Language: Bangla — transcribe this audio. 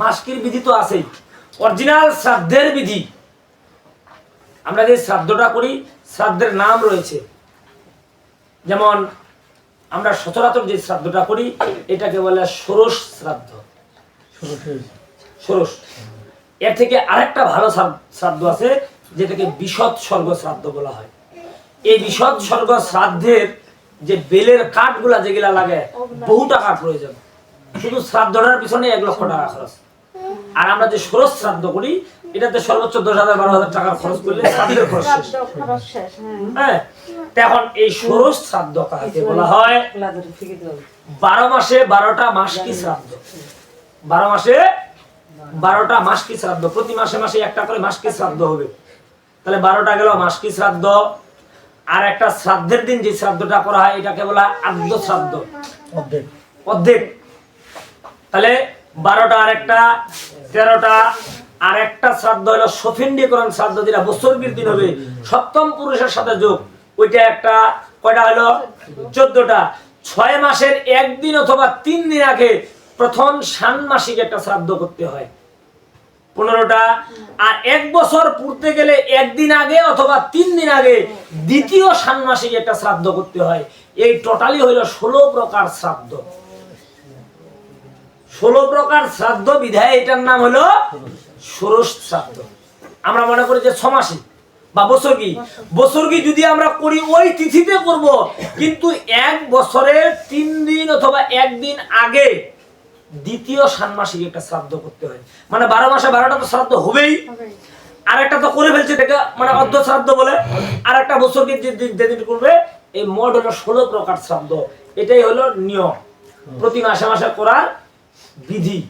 মাসকির বিধি তো আছেই। অরিজিনাল শ্রাদ্ধের বিধি। আমরা যে শ্রাদ্ধটা করি শ্রাদ্ধের নাম রয়েছে। যেমন আমরা সচরাচর যে শ্রাদ্ধটা করি এটাকে বলে ষোড়শ শ্রাদ্ধ। ষোড়শ। এর থেকে আরেকটা ভালো শ্রাদ্ধ আছে যেটাকে বিশদ স্বর্গ শ্রাদ্ধ বলা হয়। এই বিশদ স্বর্গ শ্রাদ্ধের যে বেলের কাঠগুলা যেগুলা লাগে বহু টাকা প্রয়োজন। শুধু শ্রাদ্ধটার পিছনে এক লক্ষ টাকা খরচ। আর আমরা যে ষোড়শ শ্রাদ্ধ করি এটাতে সর্বোচ্চ দশ হাজার বারো হাজার টাকার খরচ করলে শ্রাদ্ধের খরচ শেষ। হ্যাঁ। হ্যাঁ? তো এখন এই ষোড়শ শ্রাদ্ধ কাকে বলা হয়? বারো মাসে বারোটা মাস কি শ্রাদ্ধ? বারো মাসে বারোটা মাস কি শ্রাদ্ধ? প্রতি মাসে মাসে একটা করে মাস কি শ্রাদ্ধ হবে? তাহলে বারোটা গেল মাস কি শ্রাদ্ধ? আর একটা শ্রাদ্ধের দিন যে শ্রাদ্ধটা করা হয় এটাকে বলা হয় আদ্য শ্রাদ্ধ অর্ধেক। অর্ধেক। তাহলে বারোটা আরেকটা তেরোটা আর একটা শ্রাদ্ধ হলো সফিন্ডীকরণ শ্রাদ্ধ যেটা বছরগির দিন হবে। সপ্তম পুরুষের সাথে যোগ, ওইটা একটা, কয়টা হলো? চোদ্দটা। ছয় মাসের একদিন অথবা তিন দিন আগে প্রথম ষান্মাসিক একটা শ্রাদ্ধ করতে হয়। পনেরোটা। আর এক বছর পূর্তে গেলে একদিন আগে অথবা তিন দিন আগে দ্বিতীয় ষান্মাসিক একটা শ্রাদ্ধ করতে হয়। এই টোটালি হইল ষোলো প্রকার শ্রাদ্ধ। ষোলো প্রকার শ্রাদ্ধ বিধায় এটার নাম হলো ষোড়শ শ্রাদ্ধ। আমরা মনে করি যে ছমাসি বা বছরকি। বছরকি যদি আমরা করি ওই তিথিতে করব। কিন্তু এক বছরের তিন দিন অথবা একদিন আগে দ্বিতীয় ষান্মাসিক একটা শ্রাদ্ধ করতে হয়। মানে বারো মাসে বারোটা তো শ্রাদ্ধ হবেই। আর একটা তো করে ফেলছে দেখে মানে অর্ধ শ্রাদ্ধ বলে। আর একটা বছরকে যে দিন যেদিন করবে এই মোট হলো ষোলো প্রকার শ্রাদ্ধ। এটাই হলো নিয়ম। প্রতি মাসে মাসে করার Didi.